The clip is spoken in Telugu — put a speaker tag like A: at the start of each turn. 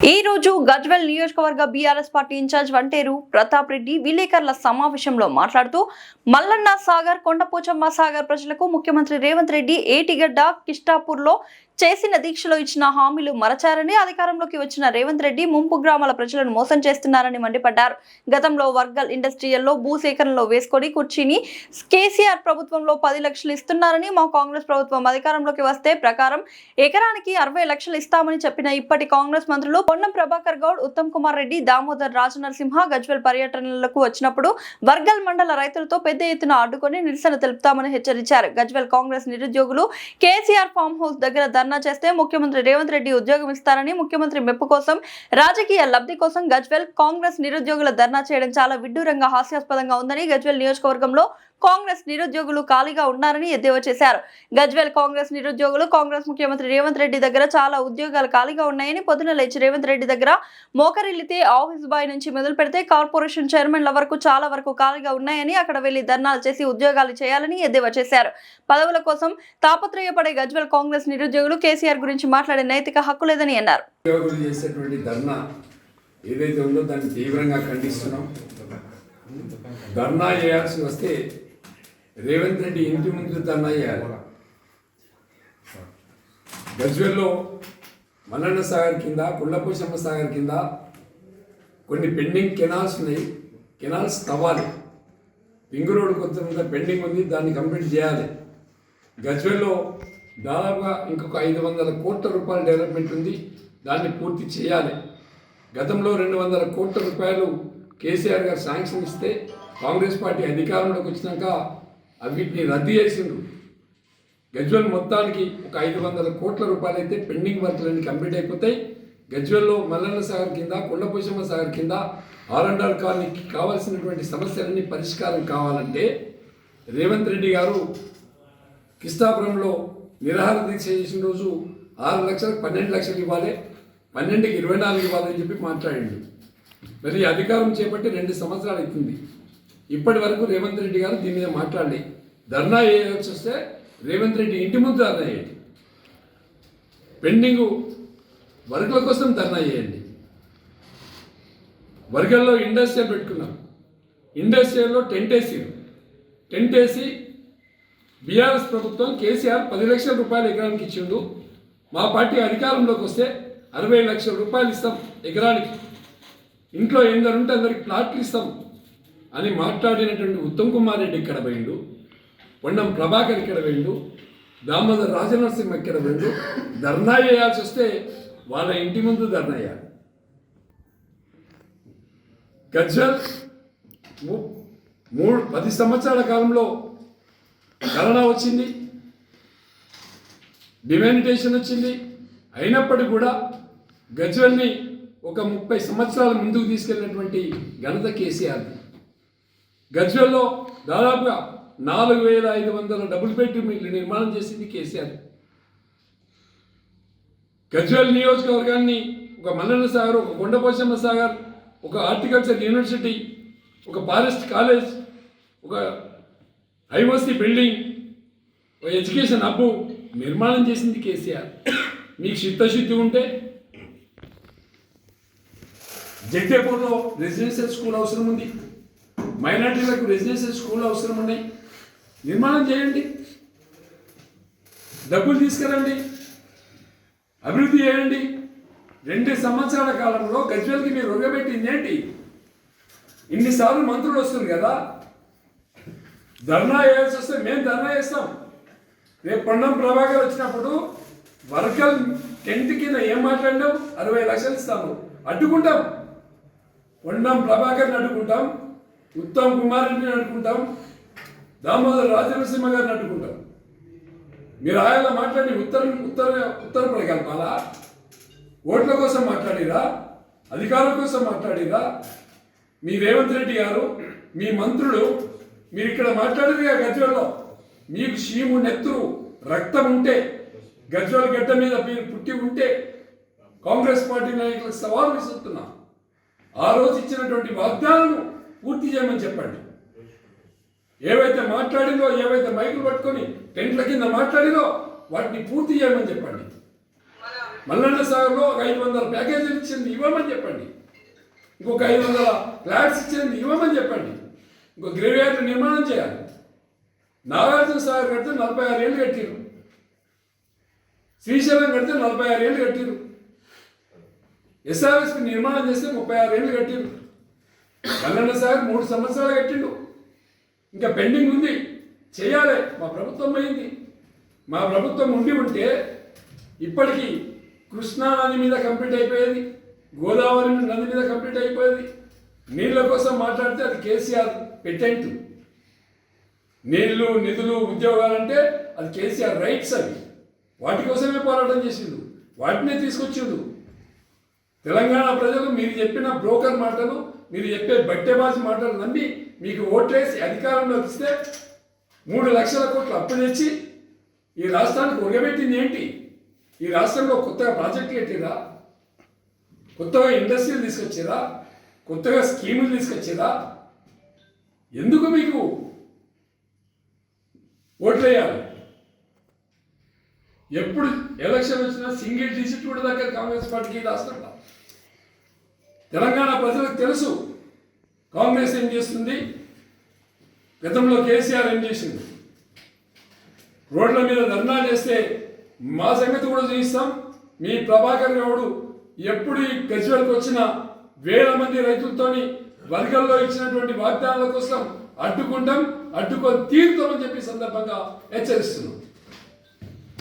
A: ఈ రోజు గజ్వెల్ నియోజకవర్గ BRS party in-charge Vanteru Pratap Reddy విలేకరుల సమావేశంలో మాట్లాడుతూ మల్లన్న సాగర్ కొండపోచమ్మ సాగర్ ప్రజలకు ముఖ్యమంత్రి రేవంత్ రెడ్డి ఏటిగడ్డ కిష్టాపూర్లో చేసిన దీక్షలో ఇచ్చిన హామీలు మరచారని అధికారంలోకి వచ్చిన రేవంత్ రెడ్డి ముంపు గ్రామాల ప్రజలను మోసం చేస్తున్నారని మండిపడ్డారు. గతంలో వర్గల్ ఇండస్ట్రియల్లో భూసేకరణలో వేసుకొని కుర్చీని కేసీఆర్ ప్రభుత్వంలో పది లక్షలు ఇస్తున్నారని మా కాంగ్రెస్ ప్రభుత్వం అధికారంలోకి వస్తే ప్రకారం ఎకరానికి అరవై లక్షలు ఇస్తామని చెప్పిన ఇప్పటి కాంగ్రెస్ మంత్రులు పొన్నం ప్రభాకర్ గౌడ్ ఉత్తమ్ కుమార్ రెడ్డి దామోదర్ రాజనరసింహ గజ్వెల్ పర్యటనలకు వచ్చినప్పుడు వర్గల్ మండల రైతులతో పెద్ద ఎత్తున అడ్డుకొని నిరసన తెలుపుతామని హెచ్చరించారు. గజ్వెల్ కాంగ్రెస్ నిరుద్యోగులు కేసీఆర్ ఫామ్ హౌస్ దగ్గర ధర్నా చేస్తే ముఖ్యమంత్రి రేవంత్ రెడ్డి ఉద్యోగం ఇస్తారని ముఖ్యమంత్రి మెప్పు కోసం రాజకీయ లబ్ధి కోసం గజ్వెల్ కాంగ్రెస్ నిరుద్యోగుల ధర్నా చేయడం చాలా విడ్డూరంగా హాస్యాస్పదంగా ఉందని గజ్వెల్ నియోజకవర్గంలో కాంగ్రెస్ నిరుద్యోగులు ఖాళీగా ఉన్నారని ఎద్దేవా చేశారు. గజ్వేల్ కాంగ్రెస్ నిరుద్యోగులు కాంగ్రెస్ ముఖ్యమంత్రి రేవంత్ రెడ్డి దగ్గర చాలా ఉద్యోగాలు ఖాళీగా ఉన్నాయని పొద్దున లేచి రేవంత్ రెడ్డి దగ్గర మోకరిల్లితే ఆఫీస్ బాయ్ నుంచి మొదలు పెడితే కార్పొరేషన్ చైర్మన్ల వరకు చాలా వరకు ఖాళీగా ఉన్నాయని అక్కడ వెళ్ళి ధర్నాలు చేసి ఉద్యోగాలు చేయాలని ఎద్దేవా చేశారు. పదవుల కోసం తాపత్రయపడే గజ్వల్ కాంగ్రెస్ నిరుద్యోగులు కేసీఆర్ గురించి మాట్లాడే నైతిక హక్కు లేదని అన్నారు.
B: ఏదైతే ఉందో దాన్ని తీవ్రంగా ఖండిస్తున్నాం. ధర్నా చేయాల్సి వస్తే రేవంత్ రెడ్డి ఇంటి ముందు ధర్నా గజ్వెల్లో మల్లన్న సాగర్ కింద కుళ్ళపోషమ్మ సాగర్ కింద కొన్ని పెండింగ్ కెనాల్స్ ఉన్నాయి. కెనాల్స్ తవ్వాలి. రింగ్ రోడ్ కొంత పెండింగ్ ఉంది దాన్ని కంప్లీట్ చేయాలి. గజ్వెల్లో దాదాపుగా ఇంకొక ఐదు వందల కోట్ల రూపాయల డెవలప్మెంట్ ఉంది. దాన్ని పూర్తి చేయాలి. గతంలో రెండు వందల కోట్ల రూపాయలు కేసీఆర్ గారు శాంక్షన్ ఇస్తే కాంగ్రెస్ పార్టీ అధికారంలోకి వచ్చినాక అవిటిని రద్దు చేసిండ్రు. గజ్వెల్ మొత్తానికి ఒక ఐదు వందల కోట్ల రూపాయలు అయితే పెండింగ్ వర్క్లన్నీ కంప్లీట్ అయిపోతాయి. గజ్వెల్లో మల్లన్న సాగర్ కింద కొండపోషమ్మ సాగర్ కింద ఆర్ అండ్ ఆర్ కాలనీకి కావాల్సినటువంటి సమస్యలన్నీ పరిష్కారం కావాలంటే రేవంత్ రెడ్డి గారు కిస్తాపురంలో నిరాహార దీక్ష చేసిన రోజు ఆరు లక్షలకు పన్నెండు లక్షలు ఇవ్వాలి పన్నెండుకి ఇరవై నాలుగు ఇవ్వాలని చెప్పి మాట్లాడండి. మరి అధికారం చేపట్టి రెండు సంవత్సరాలు అవుతుంది. ఇప్పటి వరకు రేవంత్ రెడ్డి గారు దీని మీద మాట్లాడలేదు ధర్నా వేయాల్సి వస్తే రేవంత్ రెడ్డి ఇంటి ముందు ధర్నా చేయండి. పెండింగ్ వర్గుల కోసం ధర్నా చేయండి. వర్గల్లో ఇండస్ట్రియల్ పెట్టుకున్నాం. ఇండస్ట్రియల్లో టెంట్ వేసి టెంట్ వేసి బీఆర్ఎస్ ప్రభుత్వం కేసీఆర్ పది లక్షల రూపాయలు ఎకరానికి ఇచ్చిండు. మా పార్టీ అధికారంలోకి వస్తే అరవై లక్షల రూపాయలు ఇస్తాం ఎకరానికి. ఇంట్లో ఎందరుంటే అందరికి ప్లాట్లు ఇస్తాం అని మాట్లాడినటువంటి ఉత్తమ్ కుమార్ రెడ్డి ఇక్కడ పోయిండు? వండం ప్రభాకర్ ఇక్కడ వెళ్ళు దామోదర్ రాజనరసింహ ఇక్కడ వెళ్ళు ధర్నా చేయాల్సి వస్తే వాళ్ళ ఇంటి ముందు ధర్నా చేయాలి గజ్వల్ ము- మూడు పది సంవత్సరాల కాలంలో కరోనా వచ్చింది. డిమానిటేషన్ వచ్చింది. అయినప్పటికీ కూడా గజ్వల్ని ఒక ముప్పై సంవత్సరాల ముందుకు తీసుకెళ్ళినటువంటి ఘనత కేసీఆర్ గజ్వల్లో దాదాపుగా నాలుగు వేల ఐదు వందల డబుల్ బెడ్రూమ్ ఇల్లు నిర్మాణం చేసింది కేసీఆర్. గజ్వేల్ నియోజకవర్గాన్ని ఒక మల్లన్న సాగర్ ఒక కొండపోశమ్మ సాగర్ ఒక హార్టికల్చర్ యూనివర్సిటీ ఒక ఫారెస్ట్ కాలేజ్ ఒక ఐఓసి బిల్డింగ్ ఒక ఎడ్యుకేషన్ హబ్బు నిర్మాణం చేసింది కేసీఆర్. మీకు చిత్తశుద్ధి ఉంటే జగ్దేపూర్లో రెసిడెన్షియల్ స్కూల్ అవసరం ఉంది. మైనార్టీలకు రెసిడెన్షియల్ స్కూల్ అవసరం ఉన్నాయి. నిర్మాణం చేయండి. డబ్బులు తీసుకురండి. అభివృద్ధి చేయండి. రెండు సంవత్సరాల కాలంలో గజ్వెల్కి మీరు ఒరగబెట్టింది ఏంటి? ఇన్నిసార్లు మంత్రులు వస్తుంది కదా. ధర్నా వేయాల్సి వస్తే మేము ధర్నా చేస్తాం. రేపు పొన్నం ప్రభాకర్ వచ్చినప్పుడు వర్కల్ టెంట్ కింద ఏం మాట్లాడినాం? అరవై లక్షలు ఇస్తాము. అడ్డుకుంటాం. కొండం ప్రభాకర్ని అడ్డుకుంటాం. ఉత్తమ్ కుమార్ రెడ్డిని అడ్డుకుంటాం. దామోదర్ రాజనరసింహ గారిని అడ్డుకుంటారు మీరు ఆయన మాట్లాడి ఉత్తర ఉత్తర ఉత్తర ప్రకల్పాలా? ఓట్ల కోసం మాట్లాడిరా? అధికారుల కోసం మాట్లాడిరా? మీ రేవంత్ రెడ్డి గారు మీ మంత్రులు మీరు ఇక్కడ మాట్లాడేదిగా గజ్వల్లో. మీకు షీము నెత్తురు రక్తం ఉంటే గజ్వల్ గడ్డ మీద మీరు పుట్టి ఉంటే కాంగ్రెస్ పార్టీ నాయకులకు సవాలు విసురుతున్నా. ఆ రోజు ఇచ్చినటువంటి వాగ్దానాలను పూర్తి చేయమని చెప్పండి. ఏవైతే మాట్లాడిందో ఏవైతే మైకులు పట్టుకొని టెంట్ల కింద మాట్లాడిందో వాటిని పూర్తి చేయమని చెప్పండి. మల్లన్న సాగర్లో ఒక ఐదు వందల ప్యాకేజీలు ఇచ్చింది ఇవ్వమని చెప్పండి. ఇంకొక ఐదు వందల ఫ్లాట్స్ ఇచ్చింది ఇవ్వమని చెప్పండి. ఇంకో గ్రేవ్యార్డ్ నిర్మాణం చేయాలి. నాగార్జున సాగర్ కడితే నలభై ఆరు ఏళ్ళు కట్టిరు. శ్రీశైలం కడితే నలభై ఆరు ఏళ్ళు కట్టిరు. ఎస్ఆర్ఎస్పి నిర్మాణం చేస్తే ముప్పై ఆరు ఏళ్ళు కట్టిరు. మల్లన్న సాగర్ మూడు సంవత్సరాలు కట్టిండు. ఇంకా పెండింగ్ ఉంది. చేయాలి. మా ప్రభుత్వం అయింది. మా ప్రభుత్వం ఉండి ఉంటే ఇప్పటికీ కృష్ణా నది మీద కంప్లీట్ అయిపోయేది. గోదావరి నది మీద కంప్లీట్ అయిపోయేది. నీళ్ళ కోసం మాట్లాడితే అది కేసీఆర్ పెటెంట్ నీళ్ళు నిధులు ఉద్యోగాలంటే అది కేసీఆర్ రైట్స్ అవి. వాటి కోసమే పోరాటం చేసిండు. వాటినే తీసుకొచ్చిండు. తెలంగాణ ప్రజలు మీరు చెప్పిన బ్రోకర్ మాటలు మీరు చెప్పే బట్టెబాజీ మాటలు నమ్మి మీకు ఓట్లేసి అధికారంలోకి ఇస్తే మూడు లక్షల కోట్లు అప్పు తెచ్చి ఈ రాష్ట్రానికి ఉరగబెట్టింది ఏంటి? ఈ రాష్ట్రంలో కొత్తగా ప్రాజెక్టులు కట్టిరా కొత్తగా ఇండస్ట్రీలు తీసుకొచ్చిరా కొత్తగా స్కీములు తీసుకొచ్చిరా ఎందుకు మీకు ఓట్లేయాలి ఎప్పుడు ఎలక్షన్ వచ్చినా సింగిల్ డిజిట్ కూడా దగ్గర కాంగ్రెస్ పార్టీకి రాష్ట్రంలో. తెలంగాణ ప్రజలకు తెలుసు కాంగ్రెస్ ఏం చేస్తుంది? గతంలో కేసీఆర్ ఏం చేసింది రోడ్ల మీద ధర్నా చేస్తే మా సంగతి కూడా చూపిస్తాం. మీ ప్రభాకర్ గౌడు ఎప్పుడు ఈ గజ్వెల్కి వచ్చిన వేల మంది రైతులతోని వర్గంలో ఇచ్చినటువంటి వాగ్దానాల కోసం అడ్డుకుంటాం అడ్డుకొని తీరుతామని చెప్పి సందర్భంగా హెచ్చరిస్తున్నాం.